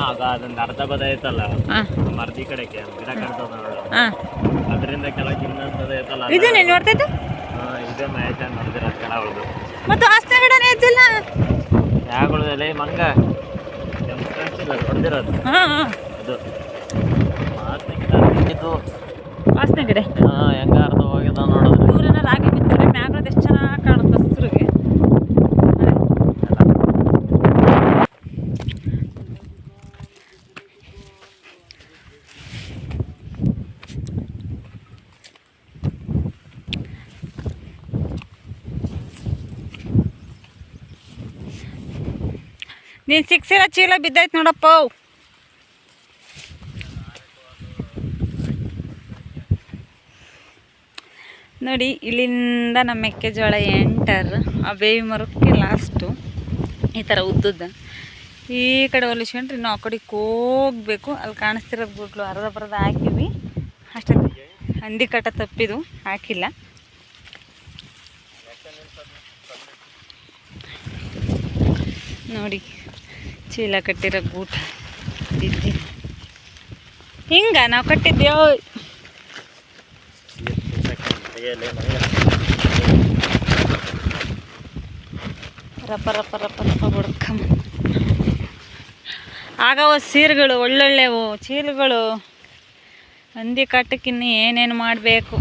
ಆಗ ಅದೊಂದು ಅರ್ಧ ಬದ ಐತಲ್ಲ? ಹಾಂ. ಮರ್ದಿ ಕಡೆಗೆ ಗಿಡ ಕಾಣ್ತದ ನೋಡು. ಹಾಂ. ಅದರಿಂದ ಕೆಳಗೆ ಇನ್ನೊಂದು ಐತಲ್ಲ ಇದು ನೀನು ನೋಡ್ತಿದ್ದು ಹಾ, ಇದೇ ಮ್ಯಾಚ್ ನೋಡಿದಿರ ಕೆಳಗಳ್ದು. ಮತ್ತು ಆಸ್ತಿ ಗಿಡನೇ ಯಾಗೊಳ್ದಲ್ಲ ಮಂಗ ಹೊಡೆದಿರೋದು ಹಾಂ ಅದು ವಾಸನೆ ಗಿಡ ಹೆಂಗ ಅರ್ಧ ಹೋಗಿದ ನೋಡೋದು ದೂರನ ರಾಗಿ ಬಿತ್ತರೆ ಮ್ಯಾಗ್ರದ್ದು ಎಷ್ಟು ಚೆನ್ನಾಗಿ ಕಾಣುತ್ತೆ ಹಸ್ರಿಗೆ. ನೀನು ಸಿಕ್ಸಿರೋ ಚೀಲ ಬಿದ್ದೈತೆ ನೋಡಪ್ಪ. ನೋಡಿ, ಇಲ್ಲಿಂದ ನಮ್ಮ ಮೆಕ್ಕೆಜೋಳ ಎಂಟರ್. ಆ ಬೇವಿ ಮರಕ್ಕೆ ಲಾಸ್ಟು ಈ ಥರ ಉದ್ದುದ್ದ. ಈ ಕಡೆ ಹೊಲಿಸ್ಕೊಂಡ್ರೆ ಇನ್ನು ಆ ಕಡೆಗೆ ಹೋಗ್ಬೇಕು. ಅಲ್ಲಿ ಕಾಣಿಸ್ತಿರೋದು ಗುಡ್ಲು ಅರ್ಧ ಬರದ ಹಾಕಿವಿ ಅಷ್ಟೇ. ಹಂದಿ ಕಟ್ಟ ತಪ್ಪಿದು. ಹಾಕಿಲ್ಲ. ನೋಡಿ. ಚೀಲ ಕಟ್ಟಿರೋ ಗೂಟ ಇದ್ದಿ ಹಿಂಗ ನಾವು ಕಟ್ಟಿದ್ದೇವು ರಪ ರಪ ರಪ ರಪ ಬಡ್ಕಂಬ ಆಗವ ಸೀರೆಗಳು ಒಳ್ಳೊಳ್ಳೆವು, ಚೀಲಗಳು. ಹಂದಿ ಕಟ್ಟಕ್ಕಿನ್ನು ಏನೇನು ಮಾಡಬೇಕು.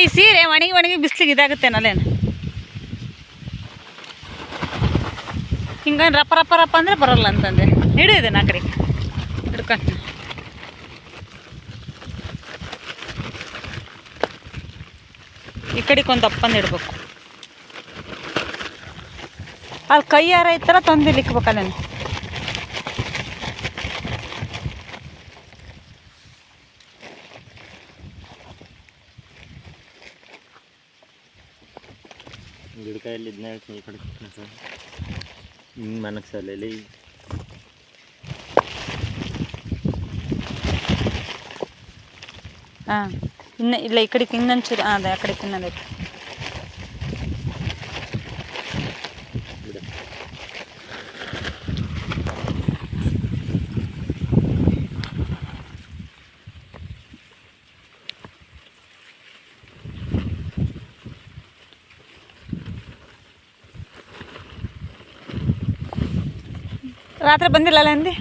ಈ ಸೀರೆ ಒಣಗಿ ಒಣಗಿ ಇದಾಗುತ್ತೆ ಇದಾಗುತ್ತೇನಲ್ಲೇನು ಹಿಂಗೆ ರಪ ರಪ ರಪ ಅಂದರೆ ಬರಲ್ಲ ಅಂತಂದೆ. ಹಿಡು ಇದನ್ನ ಆ ಕಡೆ. ಹಿಡ್ಕೊಂಡು ಈ ಕಡೆಗೆ ಒಂದು ಅಪ್ಪಂದು ಇಡ್ಬೇಕು. ಅಲ್ಲಿ ಕೈ ಯಾರ ಐತಲ್ಲ ತಂದು ಇಕ್ಬೇಕಲ್ಲ ನೀನು ಗಿಡಕಾಯಲ್ಲಿ ಇದನ್ನ ಹೇಳ್ತೀನಿ ಈ ಕಡೆ ಸರ್ ಹಿಂಗೆ ಮನಸ್ಸಲ್ಲಿ ಹಾಂ ಇನ್ನು ಇಲ್ಲ ಈ ಕಡೆಗೆ ಇನ್ನೊಂದು ಚೂರು ಹಾಂ ಅದೇ ಆ ಕಡೆಗೆ ಇನ್ನೊಂದು ಐತೆ ಗಿಡ ರಾತ್ರಿ ಬಂದಿಲ್ಲಲ್ಲ ಅಂದಿ?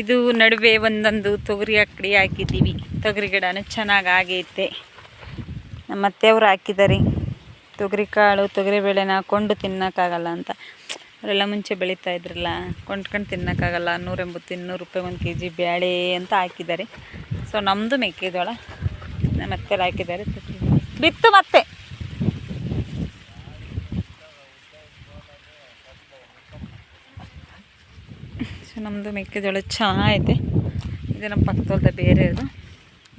ಇದು ನಡುವೆ ಒಂದೊಂದು ತೊಗರಿ ಅಕ್ಕಡಿ ಹಾಕಿದ್ದೀವಿ. ತೊಗರಿ ಗಿಡನೂ ಚೆನ್ನಾಗಿ ಆಗೈತೆ. ನಮ್ಮ ಅತ್ತೆಯವರು ಹಾಕಿದ್ದಾರೆ. ತೊಗರಿ ಕಾಳು, ತೊಗರಿ ಬೇಳೆನ ಕೊಂಡು ತಿನ್ನೋಕ್ಕಾಗಲ್ಲ ಅಂತ. ಅವರೆಲ್ಲ ಮುಂಚೆ ಬೆಳೀತಾ ಇದ್ರಲ್ಲ, ಕೊಂಡ್ಕೊಂಡು ತಿನ್ನೋಕ್ಕಾಗಲ್ಲ. ನೂರೆಂಬತ್ತು, ಇನ್ನೂರು ರೂಪಾಯಿ ಒಂದು ಕೆ ಜಿ ಬೇಳೆ ಅಂತ ಹಾಕಿದ್ದಾರೆ. ಸೊ ನಮ್ಮದು ಮೆಕ್ಕೆಜೋಳ ನಮ್ಮ ಅತ್ತೆಲ್ಲ ಹಾಕಿದ್ದಾರೆ. ಬಿತ್ತು ಮತ್ತೆ ಸೊ ನಮ್ಮದು ಮೆಕ್ಕೆಜೋಳ ಚೆನ್ನಾಗೈತೆ. ಇದು ನಮ್ಮ ಬೇರೆ ಬೇರೆದು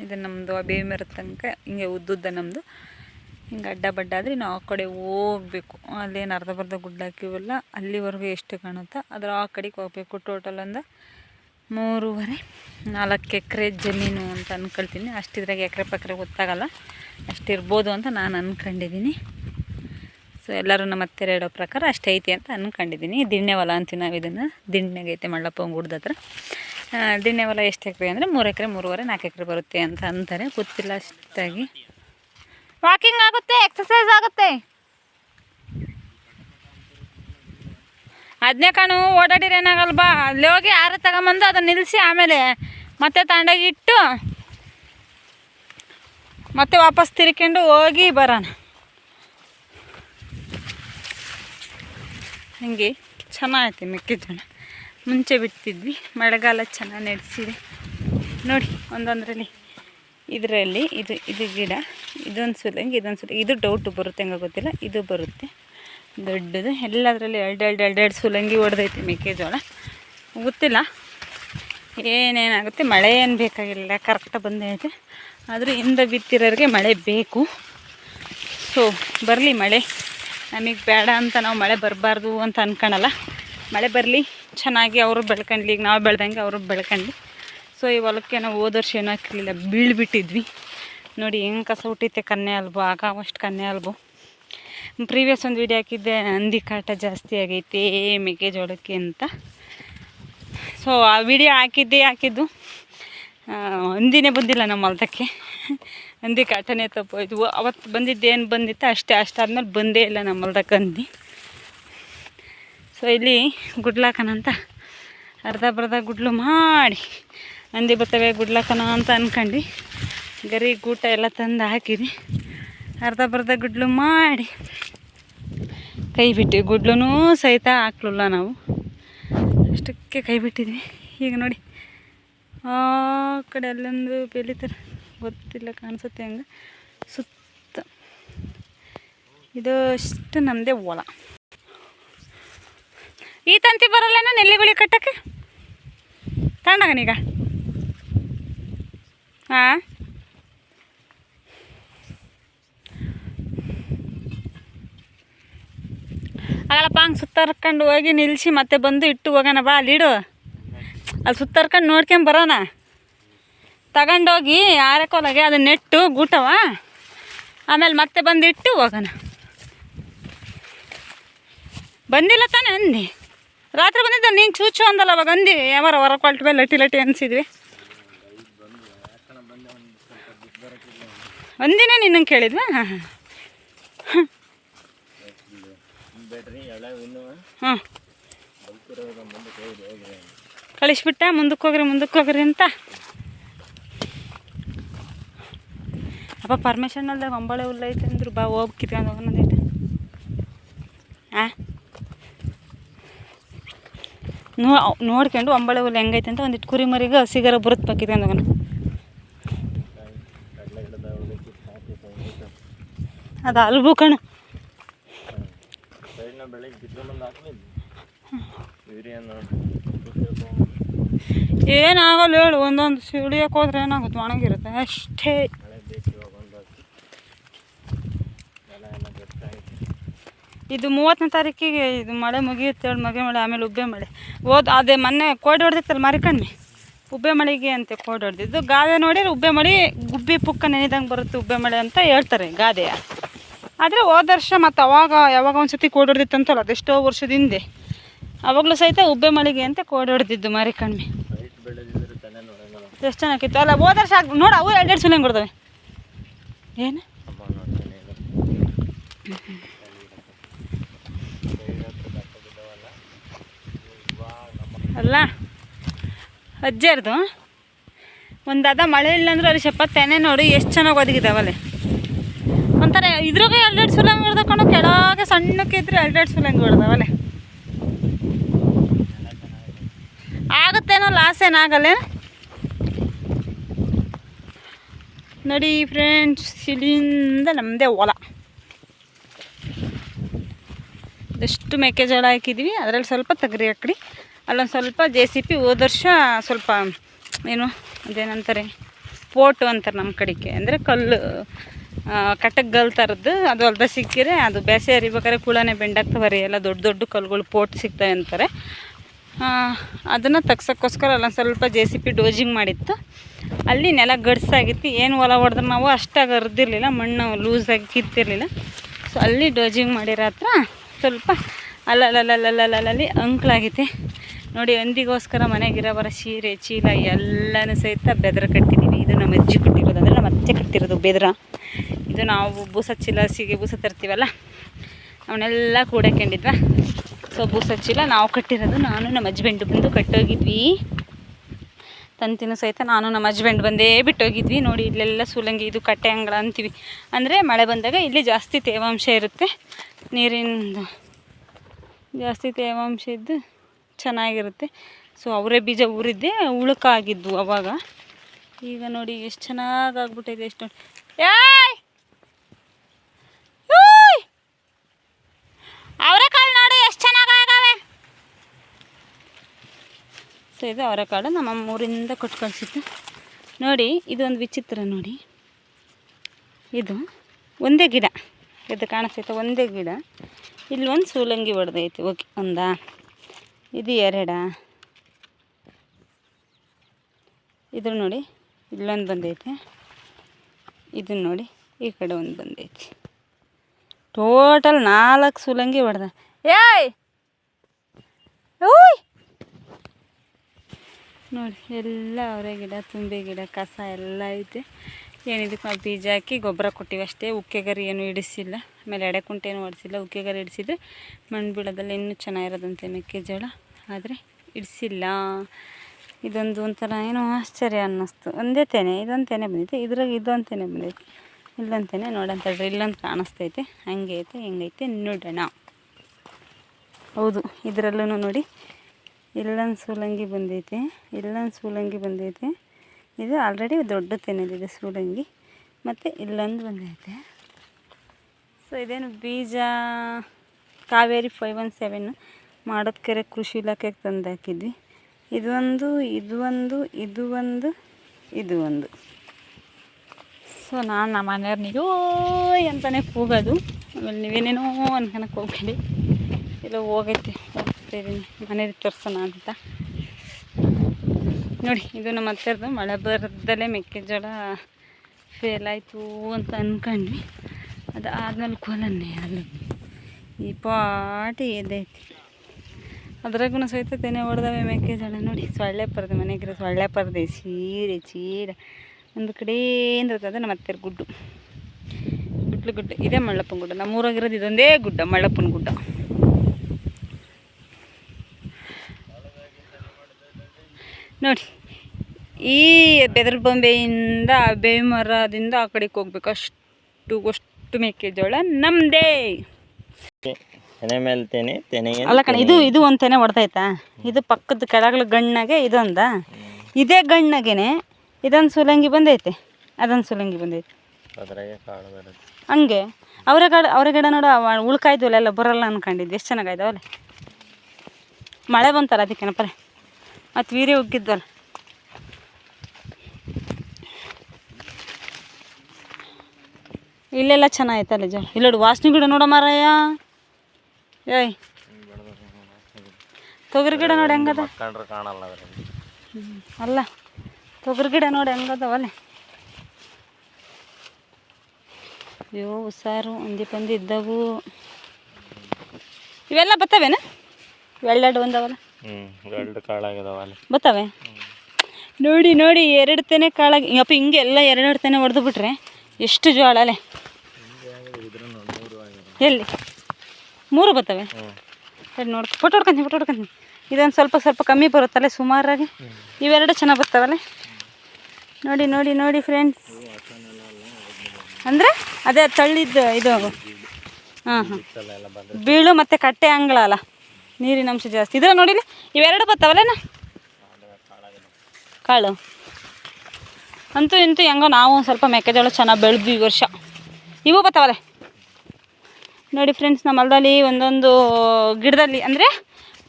ಇದು ನಮ್ಮದು ಆ ಬೇವಿ ಮರದ ತನಕ ಹಿಂಗೆ ಉದ್ದುದ್ದ ನಮ್ಮದು ಹಿಂಗೆ ಅಡ್ಡ ಬಡ್ಡ ಆದರೆ ನಾವು ಆ ಕಡೆ ಹೋಗ್ಬೇಕು. ಅಲ್ಲೇನು ಅರ್ಧ ಬರ್ಧ ಗುಡ್ಡ ಹಾಕಿವಲ್ಲ, ಅಲ್ಲಿವರೆಗೂ ಎಷ್ಟು ಕಾಣುತ್ತೆ ಅದರ ಆ ಕಡೆಗೆ ಹೋಗ್ಬೇಕು. ಟೋಟಲ್ ಒಂದು ಮೂರುವರೆ, ನಾಲ್ಕು ಎಕರೆ ಜಮೀನು ಅಂತ ಅಂದ್ಕೊಳ್ತೀನಿ ಅಷ್ಟಿದ್ರಾಗ ಎಕರೆ ಪಕ್ರೆ ಗೊತ್ತಾಗಲ್ಲ. ಅಷ್ಟಿರ್ಬೋದು ಅಂತ ನಾನು ಅಂದ್ಕೊಂಡಿದ್ದೀನಿ ಸೊ ಎಲ್ಲರೂ ನಮ್ಮ ಹತ್ತಿರ ಹೇಳೋ ಪ್ರಕಾರ ಅಷ್ಟೇ ಐತಿ ಅಂತ ಅಂದ್ಕೊಂಡಿದ್ದೀನಿ ದಿಣ್ಣೆ ಹೊಲ ಅಂತೀವಿ ನಾವು ಇದನ್ನು. ದಿಣ್ಣೆಗೈತೆ ಮಳ್ಳಪ್ಪ ಗುಡ್ದ ಹತ್ರ. ದಿಣ್ಣೆ ಹೊಲ ಎಷ್ಟು ಎಕರೆ ಅಂದರೆ ಮೂರು ಎಕರೆ, ಮೂರುವರೆ, ನಾಲ್ಕು ಎಕರೆ ಬರುತ್ತೆ ಅಂತ ಅಂತಾರೆ. ಗೊತ್ತಿಲ್ಲ ಅಷ್ಟಾಗಿ. ವಾಕಿಂಗ್ ಆಗುತ್ತೆ ಎಕ್ಸಸೈಸ್ ಆಗುತ್ತೆ. ಅದನ್ನೇ ಕಾಣು ಓಡಾಡಿರೇನಾಗಲ್ವಾ ಅಲ್ಲಿ ಹೋಗಿ ಆರ ತಗೊಂಬಂದು ಅದನ್ನು ನಿಲ್ಲಿಸಿ ಆಮೇಲೆ ಮತ್ತೆ ತಗೊಂಡೋಗಿ ಇಟ್ಟು ಮತ್ತೆ ವಾಪಸ್ ತಿರ್ಕೊಂಡು ಹೋಗಿ ಬರೋಣ. ಹಾಗೆ ಚೆನ್ನಾಗೈತೆ ಮೆಕ್ಕೆಜೋಳ. ಮುಂಚೆ ಬಿಡ್ತಿದ್ವಿ, ಮಳೆಗಾಲ ಚೆನ್ನಾಗಿ ನಡೆಸಿದೆ. ನೋಡಿ, ಒಂದೊಂದರಲ್ಲಿ ಇದರಲ್ಲಿ ಇದು ಇದು ಗಿಡ, ಇದೊಂದು ಸುಲಂಗೆ ಇದೊಂದು ಸುಲಂಗೆ ಇದು ಡೌಟು ಬರುತ್ತೆ ಹಂಗೆ ಗೊತ್ತಿಲ್ಲ, ಇದು ಬರುತ್ತೆ. ದೊಡ್ಡದು, ಎಲ್ಲದರಲ್ಲಿ ಎರಡು ಎರಡು ಎರಡು ಎರಡು ಸುಲಂಗಿ ಹೊಡೆದೈತೆ ಮೆಕ್ಕೆಜೋಳ. ಗೊತ್ತಿಲ್ಲ, ಏನೇನಾಗುತ್ತೆ, ಮಳೆ ಏನು ಬೇಕಾಗಿಲ್ಲ ಕರೆಕ್ಟಾಗಿ ಬಂದೈತೆ ಆದರೂ ಹಿಂದೆ ಬಿತ್ತಿರೋರಿಗೆ ಮಳೆ ಬೇಕು. ಸೊ ಬರಲಿ ಮಳೆ. ನಮಗೆ ಬೇಡ ಅಂತ ನಾವು ಮಳೆ ಬರಬಾರ್ದು ಅಂತ ಅನ್ಕೊಳಲ್ಲ ಮಳೆ ಬರಲಿ, ಚೆನ್ನಾಗಿ ಅವರು ಬೆಳ್ಕೊಂಡ್ಲಿ ಈಗ ನಾವು ಬೆಳ್ದಂಗೆ ಅವರು ಬೆಳ್ಕೊಂಡ್ಲಿ ಸೊ ಈ ಹೊಲಕ್ಕೆ ನಾವು ಹೋದ ವರ್ಷ ಏನೂ ಹಾಕಿರಲಿಲ್ಲ ಬೀಳ್ಬಿಟ್ಟಿದ್ವಿ. ನೋಡಿ ಹೆಂಗೆ ಕಸ ಹುಟ್ಟಿತ್ತೆ, ಕನ್ಯೆ ಅಲ್ಬೋ, ಆಗಾವಷ್ಟು ಕನ್ಯೆ ಅಲ್ಬೋ. ಪ್ರೀವಿಯಸ್ ಒಂದು ವಿಡಿಯೋ ಹಾಕಿದ್ದೆ ನಂದಿ ಕಾಟ ಜಾಸ್ತಿ ಆಗೈತೆ, ಮೆಕ್ಕೆಜೋಳಕ್ಕೆ ಅಂತ. ಸೊ ಆ ವಿಡಿಯೋ ಹಾಕಿದ್ದೆ, ಹಾಕಿದ್ದು ಹಂದಿನೇ ಬಂದಿಲ್ಲ ನಮ್ಮ ಹೊಲ್ದಕ್ಕೆ ಹಂದಿ ಕಾಟನೇ ತಪ್ಪೋಯ್ತು ಅವತ್ತು ಬಂದಿದ್ದೇನು ಬಂದಿತ್ತು ಅಷ್ಟೇ, ಅಷ್ಟಾದ್ಮೇಲೆ ಬಂದೇ ಇಲ್ಲ ನಮ್ಮ ಕಂದಿ ಸೊ ಇಲ್ಲಿ ಗುಡ್ಲಾಕನ ಅಂತ ಅರ್ಧ ಬರ್ಧ ಗುಡ್ಲು ಮಾಡಿ ಅಂದಿ ಬರ್ತವೆ ಗುಡ್ಲಾಕನ ಅಂತ ಅನ್ಕೊಂಡು ಗರಿ ಗೂಟ ಎಲ್ಲ ತಂದು ಹಾಕಿರಿ ಅರ್ಧ ಬರ್ಧ ಗುಡ್ಲು ಮಾಡಿ ಕೈ ಬಿಟ್ಟು ಗುಡ್ಲೂ ಸಹಿತ ಹಾಕ್ಲಿಲ್ಲ ನಾವು. ಅಷ್ಟಕ್ಕೆ ಕೈ ಬಿಟ್ಟಿದ್ವಿ. ಈಗ ನೋಡಿ, ಆ ಕಡೆ ಅಲ್ಲೊಂದು ಬೆಳೀತಾರೆ ಗೊತ್ತಿಲ್ಲ ಕಾಣಿಸುತ್ತೆ ಹಂಗೆ. ಸುತ್ತ. ಇದು ಅಷ್ಟು ನಮ್ಮದೇ ಹೊಲ. ಈ ತಂತಿ ಬರಲ್ಲೇನೋ ನೆಲ್ಲಿಗುಳಿ ಕಟ್ಟಕ್ಕೆ? ತಗೊಂಡಾಗನೀಗ ಹಾಂ ಆಗಲ್ಲಪ್ಪ ಹಂಗೆ ಸುತ್ತರ್ಕೊಂಡು ಹೋಗಿ ನಿಲ್ಲಿಸಿ ಮತ್ತೆ ಬಂದು ಇಟ್ಟು ಹೋಗೋಣ ಬಾ ಅಲ್ಲಿಡು ಅಲ್ಲಿ ಸುತ್ತರ್ಕೊಂಡು ನೋಡ್ಕೊಂಡು ಬರೋಣ. ತಗೊಂಡೋಗಿ ಆರೆಕೊಲಗೆ ಅದನ್ನ ನೆಟ್ಟು ಗೂಟವ ಆಮೇಲೆ ಮತ್ತೆ ಬಂದಿಟ್ಟು ಹೋಗೋಣ. ಬಂದಿಲ್ಲ ತಾನೆ ಅಂದಿ? ರಾತ್ರಿ ಬಂದಿದ್ದ ನೀನು ಚೂಚು ಅಂದಲ್ಲ ಅವಾಗ ಅಂದಿ? ಯಾವಾರ ಹೊರ ಕೊಲ್ಟ್ ಮೇಲೆ ಲಟ್ಟಿ ಲಟ್ಟಿ ಅನಿಸಿದ್ವಿ. ಒಂದಿನ ನಿನ್ನಂಗೆ ಕೇಳಿದ್ವಾ? ಹಾಂ ಹಾಂ. ಹಾಂ. ಕಳಿಸ್ಬಿಟ್ಟ ಮುಂದಕ್ಕೆ ಹೋಗ್ರಿ ಮುಂದಕ್ಕೆ ಹೋಗ್ರಿ ಅಂತ. ಅಪ್ಪ ಪರ್ಮಿಷನ್ ಅಲ್ಲದೆ ಒಂಬಳೆ ಹುಲ್ಲ ಐತೆ ಅಂದ್ರು ಬಾ ಹೋಗಿ ಕಿತ್ಕೊಂಡು ಅಂದಿಟ್ಟು ಹಾಂ ನೋ, ನೋಡ್ಕೊಂಡು ಒಂಬಳೆ ಹುಲ್ಲು ಹೆಂಗೈತೆ ಅಂತ ಒಂದಿಟ್ಟು ಕುರಿ ಮರಿಗೆ ಸಿಗರ ಬರುತ್ತೆ ಕಿತ್ಕೊಂಡು ಹೋಗೋಣ. ಅದು ಅಲ್ಬು ಕಣ. ಏನಾಗಲ್ಲ ಹೇಳು, ಒಂದೊಂದು ಸಿಳಿಯಕ್ಕೆ ಹೋದ್ರೆ ಏನಾಗುತ್ತೆ ಒಣಗಿರುತ್ತೆ. ಅಷ್ಟೇ ಮಳೆ ಬೇಕು ಇವಾಗ ಒಂದು ನೆಲ ಎಲ್ಲ ಗಟ್ಟಾಗಿ ಇದು ಮೂವತ್ತನೇ ತಾರೀಕಿಗೆ ಇದು ಮಳೆ ಮುಗಿಯುತ್ತೆ ಹೇಳಿ, ಮಗೆ ಮಳೆ, ಆಮೇಲೆ ಉಬ್ಬೆ ಮಳೆ. ಓದ್ ಅದೇ ಮೊನ್ನೆ ಕೋಡಿ ಹೊಡೆದಿತ್ತಲ್ಲ ಮರಿಕಣ್ಣಿ ಉಬ್ಬೆ ಮಳೆಗೆ ಅಂತೆ ಕೋಡಿ ಹೊಡೆದಿದ್ದು ಗಾದೆ ನೋಡಿದ್ರೆ ಉಬ್ಬೆ ಮಳೆ, ಗುಬ್ಬಿ ಪುಕ್ಕ ನೆನೆದಂಗೆ ಬರುತ್ತೆ ಉಬ್ಬೆ ಮಳೆ ಅಂತ ಹೇಳ್ತಾರೆ ಗಾದೆಯ ಆದರೆ ಹೋದ ವರ್ಷ ಮತ್ತು ಅವಾಗ ಯಾವಾಗ ಒಂದು ಸತಿ ಕೋಡಿ ಹೊಡೆದಿತ್ತಂತಲ್ಲ ಅದೆಷ್ಟೋ ವರ್ಷದ ಹಿಂದೆ. ಅವಾಗಲೂ ಸಹಿತ ಉಬ್ಬೆ ಮಳೆಗೆ ಅಂತ ಕೋಡ್ ಹೊಡೆದಿದ್ದು ನೋಡೋಣ ಎಷ್ಟು ಚೆನ್ನಾಗಿತ್ತು. ಅಲ್ಲ, ಹೋದ ವರ್ಷ ನೋಡಿ ನೋಡು, ಅವು ಎರಡೆರಡು ಸುಲಂಗೆ ಕೊಡ್ತವೆ ಏನು ಅಮ್ಮ ನೋಡ್ತಾನೆ ಇದು ಅಲ್ಲ? ಅಜ್ಜರ್ದು ಒಂದು ಅದ ಮಳೆ ಇಲ್ಲ ಅಂದ್ರೆ ಅವ್ರಿಗೆ ಶಪ್ಪ ತೆನೆ ನೋಡಿ ಎಷ್ಟು ಚೆನ್ನಾಗಿ ಒದಗಿದಾವಲ್ಲಿ. ಒಂಥರ ಇದ್ರಾಗ ಎರಡೆರಡು ಸುಲಂಗ್ ಹೊಡೆದಕೊಂಡು ಕೆಳಗೆ ಸಣ್ಣಕ್ಕೆ ಇದ್ರೆ ಎರಡೆರಡು ಸುಲಂಗ್ ಹೊಡೆದವಲೆ ಆಗುತ್ತೇನೋ ಲಾಸ್ ಏನಾಗಲ್ಲ. ನೋಡಿ ಫ್ರೆಂಡ್ಸ್ ಇಲ್ಲಿಂದ ನಮ್ಮದೇ ಹೊಲ. ಎಷ್ಟು ಮೆಕ್ಕೆಜೋಳ ಹಾಕಿದ್ವಿ, ಅದರಲ್ಲಿ ಸ್ವಲ್ಪ ತಗರಿ ಹಾಕಿ ಅಲ್ಲೊಂದು ಸ್ವಲ್ಪ ಜೆ ಸಿ ಪಿ ಹೋದ ಸ್ವಲ್ಪ ಏನು ಅದೇನಂತಾರೆ, ಪೋಟು ಅಂತಾರೆ ನಮ್ಮ ಕಡೆಗೆ. ಅಂದರೆ ಕಲ್ಲು ಕಟ್ಟಕ್ಕೆ ಗಲ್ ಥರದ್ದು ಅದು ಅಲ್ದ ಸಿಕ್ಕಿರೆ ಅದು ಬೇಸೆ ಹರಿಬೇಕಾದ್ರೆ ಕುಳನೇ ಬೆಂಡಾಗ್ತವೆ ಎಲ್ಲ ದೊಡ್ಡ ದೊಡ್ಡ ಕಲ್ಗಳು ಪೋಟ್ ಸಿಗ್ತವೆ ಅಂತಾರೆ. ಅದನ್ನು ತಗ್ಸೋಕ್ಕೋಸ್ಕರ ಅಲ್ಲೊಂದು ಸ್ವಲ್ಪ ಜೆ ಸಿ ಪಿ ಡೋಜಿಂಗ್ ಮಾಡಿತ್ತು. ಅಲ್ಲಿ ನೆಲ ಗಡ್ಸಾಗಿತ್ತು. ಏನು ಹೊಲ ಹೊಡೆದ್ರೆ ನಾವು ಅಷ್ಟಾಗಿ ಅರ್ದಿರಲಿಲ್ಲ ಮಣ್ಣು ಲೂಸಾಗಿ ಕಿತ್ತಿರಲಿಲ್ಲ. ಸೊ ಅಲ್ಲಿ ಡೋಜಿಂಗ್ ಮಾಡಿರೋ ಹತ್ರ ಸ್ವಲ್ಪ ಅಲ್ಲಲ್ಲಲ್ಲಲ್ಲಲ್ಲಲ್ಲಿ ಅಂಕ್ಲಾಗೈತೆ ನೋಡಿ ಹಂದಿಗೋಸ್ಕರ ಮನೆಗಿರೋ ಬರೋ ಸೀರೆ, ಚೀಲ ಎಲ್ಲನೂ ಸಹಿತ ಬೆದ್ರ ಕಟ್ಟಿದ್ದೀವಿ ಇದು ನಮ್ಮ ಅಜ್ಜಿ ಕಟ್ಟಿರೋದು ಅಂದರೆ ನಮ್ಮ ಅತ್ತೆ ಕಟ್ಟಿರೋದು ಬೆದ್ರ. ಇದು ನಾವು ಬೂಸ ಚೀಲ, ಸೀಗೆ ಬೂಸ ತರ್ತೀವಲ್ಲ, ಅವನ್ನೆಲ್ಲ ಕೂಡಕೊಂಡಿದ್ವ. ಸೊ ಬೂಸ ಚೀಲ ನಾವು ಕಟ್ಟಿರೋದು ನಾನು, ನಮ್ಮ ಹಜ್ಬೆಂಡ್ ಬಂದು ಕಟ್ಟೋಗಿದ್ವಿ. ತಂತಿನೂ ಸಹಿತ ನಾನು, ನಮ್ಮ ಹಜ್ಬೆಂಡ್ ಬಂದೇ ಬಿಟ್ಟೋಗಿದ್ವಿ. ನೋಡಿ, ಇಲ್ಲೆಲ್ಲ ಸೂಲಂಗಿ, ಇದು ಕಟ್ಟೆ ಅಂಗಳ ಅಂತೀವಿ. ಅಂದರೆ ಮಳೆ ಬಂದಾಗ ಇಲ್ಲಿ ಜಾಸ್ತಿ ತೇವಾಂಶ ಇರುತ್ತೆ. ನೀರಿನ ಜಾಸ್ತಿ ತೇವಾಂಶ ಇದ್ದು ಚೆನ್ನಾಗಿರುತ್ತೆ. ಸೊ ಅವರೇ ಬೀಜ ಊರಿದ್ದೆ ಉಳುಕಾಗಿದ್ವು ಅವಾಗ. ಈಗ ನೋಡಿ ಎಷ್ಟು ಚೆನ್ನಾಗಿ ಆಗ್ಬಿಟ್ಟಿದೆ ಎಷ್ಟು ನೋಡಿ. ಏಯ್! ಅವರೆಕಾಳು ನೋಡಿ ಎಷ್ಟು ಚೆನ್ನಾಗಿ ಆಗವೆ ಸೊ ಇದು ಅವರೆಕಾಳು ನಮ್ಮ ಊರಿಂದ ಕೊಟ್ಟು ಕಳಿಸಿತ್ತು ನೋಡಿ, ಇದೊಂದು ವಿಚಿತ್ರ ನೋಡಿ. ಇದು ಒಂದೇ ಗಿಡ. ಇದು ಕಾಣಿಸ್ತೈತೆ, ಒಂದೇ ಗಿಡ. ಇಲ್ಲಿ ಒಂದು ಸೂಲಂಗಿ ಹೊಡೆದೈತೆ. ಓಕೆ, ಒಂದಾ? ಇದು ಎರಡ? ಇದು ನೋಡಿ, ಇಲ್ಲೊಂದು ಬಂದೈತೆ. ಇದು ನೋಡಿ, ಈ ಕಡೆ ಒಂದು ಬಂದೈತಿ. ಟೋಟಲ್ ನಾಲ್ಕು ಸುಲಂಗಿ ಹೊಡೆದ. ಏಯ್! ಓಯ್! ನೋಡಿ, ಎಲ್ಲ ಅವರೇ ಗಿಡ, ತುಂಬೆ ಗಿಡ, ಕಸ ಎಲ್ಲ ಐತೆ. ಏನಿದಕ್ಕೆ ನಾವು ಬೀಜ ಹಾಕಿ ಗೊಬ್ಬರ ಕೊಟ್ಟಿವಿ ಅಷ್ಟೇ. ಉಕ್ಕೆಗರಿ ಏನು ಇಡಿಸಿಲ್ಲ. ಆಮೇಲೆ ಎಡೆಕುಂಟೆ ಏನು ಹೊಡಿಸಿಲ್ಲ ಉಕ್ಕೆಗರಿ ಇಡಿಸಿದ್ರೆ ಮಣ್ಣು ಬೀಳೋದಲ್ಲಿ ಇನ್ನೂ ಚೆನ್ನಾಗಿರೋದಂತೆ ಮೆಕ್ಕೆಜೋಳ ಆದರೆ ಇಡಿಸಿಲ್ಲ. ಇದೊಂದು ಒಂಥರ ಏನೋ ಆಶ್ಚರ್ಯ ಅನ್ನಿಸ್ತು. ಒಂದೇ ತೆನೆ, ಇದೊಂದು ತೆನೆ ಬಂದೈತೆ ಇದ್ರಾಗ ಇದೊಂದು ತೆನೆ ಬಂದೈತೆ ಇಲ್ಲೊಂದು ತೆನೆ, ನೋಡಂತ ಇಲ್ಲೊಂದು ಕಾಣಿಸ್ತೈತೆ. ಹಂಗೆ ಐತೆ ಹೆಂಗೈತೆ ನೋಡೋಣ. ಹೌದು ಇದರಲ್ಲೂ ನೋಡಿ. ಇಲ್ಲೊಂದು ಸೂಲಂಗಿ ಬಂದೈತೆ. ಇಲ್ಲೊಂದು ಸೂಲಂಗಿ ಬಂದೈತೆ. ಇದು ಆಲ್ರೆಡಿ ದೊಡ್ಡ ತೆನೆದಿದೆ ಸೂಲಂಗಿ ಮತ್ತು ಇಲ್ಲೊಂದು ಬಂದೈತೆ. ಸೊ ಇದೇನು ಬೀಜ ಕಾವೇರಿ ಫೈವ್ ಒನ್ ಸೆವೆನ್ ಮಾಡೋದ್ಕೆರೆ ಕೃಷಿ ಇಲಾಖೆಗೆ ತಂದು ಹಾಕಿದ್ವಿ. ಇದು ಒಂದು ಇದು ಒಂದು ಇದು ಒಂದು ಇದು ಒಂದು. ಸೊ ನಾನು ನಮ್ಮ ಮನೆಯವ್ರು ನೀವು ಅಂತಲೇ ಕೂಗೋದು. ಆಮೇಲೆ ನೀವೇನೇನೋ ಅನ್ಕೊಳಕ್ಕೆ ಹೋಗ್ಬೇಡಿ. ಇಲ್ಲ ಹೋಗೈತೆ ಹೋಗ್ತಾಯಿದ್ದೀನಿ ಮನೇಲಿ ತೋರ್ಸೋಣ ಅಂತ. ನೋಡಿ, ಇದು ನಮ್ಮ ಹತ್ತಿರದ್ದು. ಮಳೆ ಬರದಲ್ಲೇ ಮೆಕ್ಕೆಜೋಳ ಫೇಲ್ ಆಯಿತು ಅಂತ ಅಂದ್ಕೊಂಡ್ವಿ ಅದು ಆದ್ಮೇಲೆ ಕೊಲನ್ನೇ ಅಲ್ಲ ಈ ಪಾಟಿ ಎದ್ದೈತಿ ಅದ್ರಾಗು ಸಹಿತ ತೆನೆ ಹೊಡೆದವೆ ಮೆಕ್ಕೆಜೋಳ. ನೋಡಿ ಸೊಳ್ಳೆ ಪರದೆ ಮನೆಗಿರೋ ಸೊಳ್ಳೆ ಪರದೆ ಸೀರೆ, ಚೀರ. ಒಂದು ಕಡೆಯಿಂದ ಇರ್ತದೆ ನಮ್ಮ ಹತ್ತಿರ ಗುಡ್ಡು. ಗುಡ್ಲು ಗುಡ್ಡ ಇದೇ ಮಳ್ಳಪ್ಪನ ಗುಡ್ಡ. ನಮ್ಮ ಊರಾಗಿರೋದು ಇದೊಂದೇ ಗುಡ್ಡ, ಮಳ್ಳಪ್ಪನ ಗುಡ್ಡ. ನೋಡಿ ಈ ಬೆದರ್ ಬೊಂಬೆಯಿಂದ ಬೇವು ಮರದಿಂದ ಆ ಕಡೆಗೆ ಹೋಗ್ಬೇಕು. ಅಷ್ಟು ಅಷ್ಟು ಮೆಕ್ಕೆಜೋಳ ನಮ್ಮದೇ ತೆನೆ ಮೇಲೆ ತೆನೆ ಅಲ್ಲ ಕಣ ಇದು ಇದು ಒಂದು ತೆನೆ ಹೊಡೆದೈತಾ ಇದು ಪಕ್ಕದ ಕೆಳಗಳ ಗಣ್ಣಗೆ ಇದೊಂದ? ಇದೇ ಗಣ್ಣಗೆನೆ ಇದೊಂದು ಸುಲಂಗಿ ಬಂದೈತೆ. ಅದೊಂದು ಸುಲಂಗಿ ಬಂದೈತೆ. ಹಂಗೆ ಅವರ ಗಿಡ ಅವರೆಗಡ ಅವರೆಗಡ ನೋಡು ಉಳ್ಕಾಯ್ದು ಎಲ್ಲ ಬರಲ್ಲ ಅನ್ಕೊಂಡಿದ್ದು. ಎಷ್ಟು ಚೆನ್ನಾಗಾಯ್ದವಲ್ಲ ಮಳೆ ಬಂತಲ್ಲ ಅದಕ್ಕೇನಪ್ಪರೆ ಮತ್ತು ವೀರೆ ಉಗ್ಗಿದ್ದಲ್ಲ ಇಲ್ಲೆಲ್ಲ ಚೆನ್ನಾಗೈತಲ್ಲ ಜ ಇಲ್ಲೋಡು ವಾಸನೆ ಗಿಡ ನೋಡ ಮಾರಯ್ಯ ಏಯ್. ತೊಗರಿ ಗಿಡ ನೋಡಿ ಹೆಂಗದ? ಅಲ್ಲ, ತೊಗರಿ ಗಿಡ ನೋಡಿ ಹೆಂಗದವಲ್ಲ ಅಯ್ಯೋ, ಹುಷಾರು, ಒಂದಿ ಪಂದಿ ಇದ್ದವು. ಇವೆಲ್ಲ ಬರ್ತವೇನ ಎಳ್ಳೆಡ್ ಬಂದವಲ್ಲ? ಎರಡು ಕಾಳಾಗಿದಾವ ಬತ್ತವೆ? ನೋಡಿ ನೋಡಿ, ಎರಡು ತೆನೆ ಕಾಳಾಗಿ ಅಪ್ಪ, ಹಿಂಗೆ ಎಲ್ಲ ಎರಡೆರಡು ತೆನೆ ಹೊಡೆದು ಬಿಟ್ರೆ ಎಷ್ಟು ಜೋಳ ಅಲ್ಲೇ ಎಲ್ಲಿ? ಮೂರು ಬತ್ತವೆ? ಹೇಳಿ ಸರಿ ನೋಡಿ ಫೋಟೋ ಹೊಡ್ಕೊಂತೀನಿ ಫೋಟೋ ಹೊಡ್ಕೊಂತೀನಿ. ಇದೊಂದು ಸ್ವಲ್ಪ ಸ್ವಲ್ಪ ಕಮ್ಮಿ ಬರುತ್ತಲ್ಲ ಸುಮಾರಾಗಿ? ಇವೆರಡು ಚೆನ್ನಾಗಿ ಬರ್ತಾವಲ್ಲ ನೋಡಿ ನೋಡಿ ನೋಡಿ ಫ್ರೆಂಡ್ಸ್ ಅಂದರೆ ಅದೇ ತಳ್ಳಿದ್ದು ಇದು. ಹಾಂ ಹಾಂ ಬೀಳು ಮತ್ತು ಕಟ್ಟೆ ಅಂಗಳ ಅಲ್ಲ. ನೀರಿನ ಅಂಶ ಜಾಸ್ತಿ. ಇದ್ರ ನೋಡಿ ಇವೆರಡು ಬರ್ತಾವಲ್ಲೇನ ಕಾಳು. ಅಂತೂ ಇಂತೂ ಹೆಂಗೋ ನಾವು ಒಂದು ಸ್ವಲ್ಪ ಮೆಕ್ಕೆಜೋಳ ಚೆನ್ನಾಗಿ ಬೆಳೆದ್ವಿ ಈ ವರ್ಷ. ಇವು ಬರ್ತಾವಲ್ಲ ನೋಡಿ ಫ್ರೆಂಡ್ಸ್ ನಮ್ಮ ಹೊಲದಲ್ಲಿ ಒಂದೊಂದು ಗಿಡದಲ್ಲಿ, ಅಂದರೆ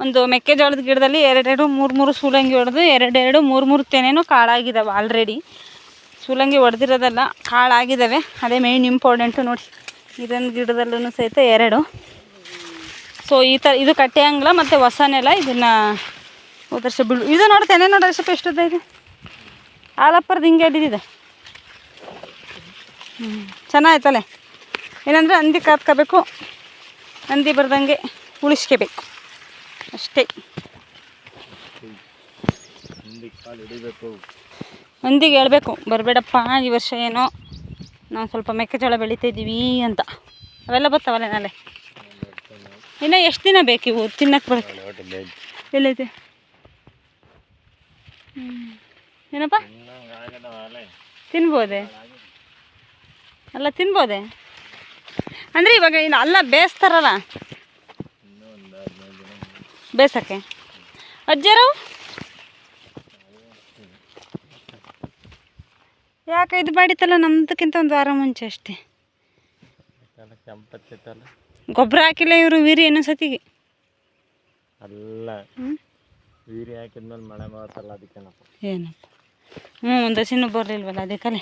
ಒಂದು ಮೆಕ್ಕೆಜೋಳದ ಗಿಡದಲ್ಲಿ ಎರಡೆರಡು, ಮೂರು ಮೂರು ಸೂಲಂಗಿ ಹೊಡೆದು ಎರಡೆರಡು, ಮೂರು ಮೂರು ತೆನೆನೂ ಕಾಳಾಗಿದ್ದಾವೆ ಆಲ್ರೆಡಿ ಸೂಲಂಗಿ ಹೊಡೆದಿರೋದಲ್ಲ ಕಾಳಾಗಿದ್ದಾವೆ ಅದೇ ಮೇಯ್ನ್ ಇಂಪಾರ್ಟೆಂಟು ನೋಡಿ ಇದೊಂದು ಗಿಡದಲ್ಲೂ ಸಹಿತ ಎರಡು. ಸೊ ಈ ಥರ ಇದು ಕಟ್ಟೆ ಅಂಗ್ಲ ಮತ್ತು ಹೊಸನೆಲ್ಲ ನೆಲ ಇದನ್ನು ಹೋದ ಬಿಡು. ಇದು ನೋಡ್ತೇನೆ ತೆನೆ ನೋಡಿ ಎಷ್ಟು ಎಷ್ಟುದ್ದ ಇದೆ? ಆಲಪ್ಪರ್ದು ಹಿಂಗೆ ಹಿಡಿದಿದೆ. ಹ್ಞೂ ಚೆನ್ನಾಗಿತ್ತಲ್ಲೇ ಏನಂದರೆ ಹಂದಿ ಕಾತ್ಕೋಬೇಕು. ಹಂದಿ ಬರ್ದಂಗೆ ಉಳಿಸ್ಕೋಬೇಕು. ಅಷ್ಟೇ. ಹಂದಿಗೆ ಹೇಳಬೇಕು, ಬರಬೇಡಪ್ಪ, ಈ ವರ್ಷ ಏನೋ ನಾವು ಸ್ವಲ್ಪ ಮೆಕ್ಕೆಜೋಳ ಬೆಳೀತಾ ಇದ್ದೀವಿ ಅಂತ. ಅವೆಲ್ಲ ಬರ್ತಾವಲ್ಲ ನಾಳೆ? ಇನ್ನು ಎಷ್ಟು ದಿನ ಬೇಕು ಇವು ತಿನ್ನಕ್ಕೆ ಬರಕ್ಕೆ ಎಲ್ಲೈತೆ ಏನಪ್ಪ? ತಿನ್ಬೋದೆ? ಅಲ್ಲ ತಿನ್ಬೋದೆ? ಅಂದರೆ ಇವಾಗ ಇನ್ನು ಅಲ್ಲ ಬೇಯಿಸ್ತಾರಲ್ಲ? ಬೇಸಕ್ಕೆ ಅಜ್ಜರು? ಯಾಕೆ ಇದು ಮಾಡಿತ್ತಲ್ಲ ನಮ್ದಕ್ಕಿಂತ ಒಂದು ವಾರ ಮುಂಚೆ ಅಷ್ಟೇ? ಗೊಬ್ಬರ ಹಾಕಿಲ್ಲ ಇವರು ವೀರಿ ಏನೋ ಸತಿಗೆ. ಅಲ್ಲ ಹ್ಞೂ ವೀರಿ ಹಾಕಿದ್ಮೇಲೆ ಮಳೆ ಬರುತ್ತಲ್ಲ ಅದಕ್ಕೇನಪ್ಪ ಏನಪ್ಪ? ಹ್ಞೂ ಒಂದು ಹಸಿನೂ ಬರಲಿಲ್ವಲ್ಲ ಅದಕ್ಕಲ್ಲೇ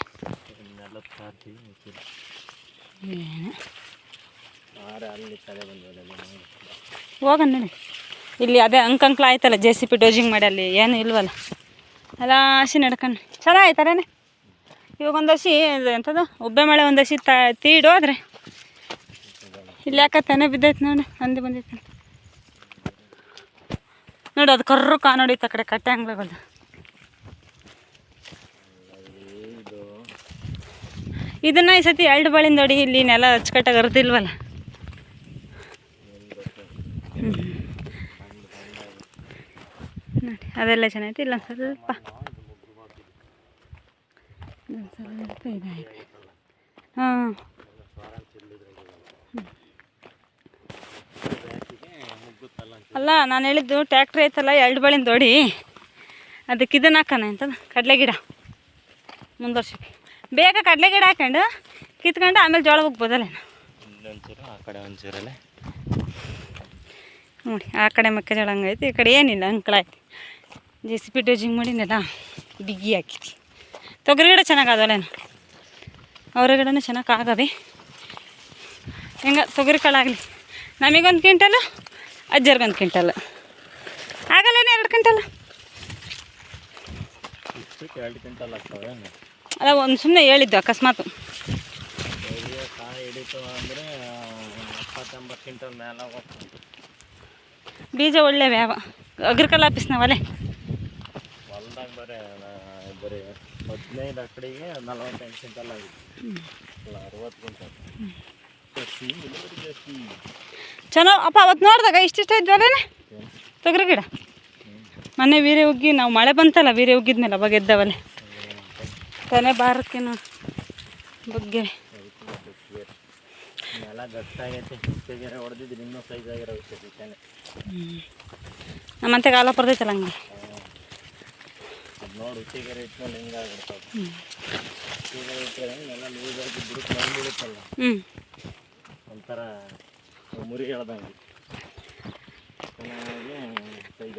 ಹೋಗ ನೋಡಿ. ಇಲ್ಲಿ ಅದೇ ಅಂಕಂಕ್ಲ ಆಯ್ತಲ್ಲ ಜೆ ಸಿ ಪಿ ಡೋಜಿಂಗ್ ಮಾಡಿ ಅಲ್ಲಿ ಏನು ಇಲ್ವಲ್ಲ. ಅಲ್ಲ ಹಸಿ ನಡ್ಕೊಂಡು ಚೆನ್ನಾಗಾಯ್ತಾರೇನೆ ಇವಾಗ ಒಂದು ಹಸಿ ಎಂಥದ್ದು ಒಬ್ಬೆ ಮಳೆ ಒಂದು ಹಸಿ ತ ತೀಡು ಹೋದ್ರೆ ಇಲ್ಲಿ ಯಾಕೆ ತೆನೆ ಬಿದ್ದೈತೆ ನೋಡಿ ಹಂದಿ ಬಂದೈತೆ ನೋಡಿ, ಅದು ಕರ್ರು ಕಾ ನೋಡಿ ಆ ಕಡೆ, ಕಟ್ಟೆ ಇದನ್ನ ಈ ಸತಿ ಎರಡು ಬಾಳಿಂದ ನೋಡಿ ಇಲ್ಲಿ ನೆಲ ಅಚ್ಚುಕಟ್ಟಾಗಿ ಅರ್ದಿಲ್ವಲ್ಲ ನೋಡಿ, ಅದೆಲ್ಲ ಚೆನ್ನಾಗಿತ್ತು ಇಲ್ಲ ಸ್ವಲ್ಪ. ಸ್ವಲ್ಪ ಇದಾಯ್ತು. ಹಾಂ ಮುಗ್ಗುತ್ತಲ್ಲ ಅಂತ ಅಲ್ಲ ನಾನು ಹೇಳಿದ್ದು ಟ್ಯಾಕ್ಟ್ರಿ ಐತಲ್ಲ ಎರಡು ಬಳಿಂದ ದೊಡಿ. ಅದಕ್ಕೆ ಇದನ್ನು ಹಾಕೋಣ ಅಂತ. ಕಡಲೆ ಗಿಡ. ಮುಂದುವರ್ಸಿ. ಬೇಗ ಕಡಲೆ ಗಿಡ ಹಾಕೊಂಡು ಕಿತ್ಕೊಂಡು ಆಮೇಲೆ ಜೋಳ ಹೋಗ್ಬೋದಲ್ಲ ನೋಡಿ ಆ ಕಡೆ ಮೆಕ್ಕೆಜೋಳ ಹಂಗೈತಿ ಈ ಕಡೆ ಏನಿಲ್ಲ ಅಂಕಳ ಐತಿ. ಜೆ ಸಿ ಪಿ ಡೋಜಿಂಗ್ ಮಾಡಿನಲ್ಲ ಬಿಗಿ ಹಾಕಿತಿ ತೊಗರಿ ಗಿಡ ಚೆನ್ನಾಗಿ ಅವರ ಅವ್ರ ಗಿಡನೂ ಚೆನ್ನಾಗಿ ಆಗವೆ ಹೆಂಗ ತೊಗರಿ ಕಾಳಾಗಲಿ ನಮಗೊಂದು ಕ್ವಿಂಟಲು ಅಜ್ಜರ್ಗೊಂದು ಕ್ವಿಂಟಲ್. ಆಗಲ್ಲೇನು ಎರಡು ಕ್ವಿಂಟಲ್? ಇಷ್ಟಕ್ಕೆ ಎರಡು ಕ್ವಿಂಟಲ್ ಆಗ್ತವೆ ಅಲ್ಲ ಒಂದು ಸುಮ್ಮನೆ ಹೇಳಿದ್ದು ಅಕಸ್ಮಾತ್. ಬೀಜ ಒಳ್ಳೆ ವ್ಯಾವ. ಅಗ್ರಿಕಲ್ ಆಫೀಸ್ನವಲ್ಲೇ ಹೊಲ್ದಾಗ ಬರೀ ನಾ- ಬರೀ ಹದಿನೈದು ಅಕಡೆಗೆ ನಲವತ್ತೆಂಟು ಕ್ವಿಂಟಲ್ ಆಗಿದೆ. ಅಲ್ಲ ಅರವತ್ತು ಕ್ವಿಂಟಲ್. ಚಲೋ. ಅಪ್ಪ ಅವತ್ತು ನೋಡ್ದಾಗ ಇಷ್ಟಿಷ್ಟ ಇದ್ವಲ್ಲೇನೆ ತೊಗರಿ ಗಿಡ. ಮೊನ್ನೆ ವೀರೆ ಉಗ್ಗಿ ನಾವು ಮಳೆ ಬಂತಲ್ಲ ವೀರೆ ಉಗ್ಗಿದ್ಮೇಲೆ ಅವಾಗ ಎದ್ದವಲ್ಲೇ ತೆನೆ ಬಾರಕ್ಕೇನು ಬಗ್ಗೆ. ನಮ್ಮಂತೆ ಕಾಲ ಪಡ್ದೈತಲ್ಲ ಹಂಗೆ. ನೋಡಿ ಉಚ್ಚೆಗೆರೆ ಇಟ್ಮೇಲೆ ಹಿಂಗಾಗ್ಬಿಡ್ತದೆ ಉಚ್ಚೆಗೆರೆ ಇಟ್ಟರೆ ನೆಲ ಲೂಸ್ ಆಗಿ ಬಿಡುತ್ತೆ ಮೈ ಹ್ಞೂ ಒಂಥರ ಮುರಿ ಹೇಳ್ದಂಗೆ ಚೆನ್ನಾಗಿ ಸೈಜ್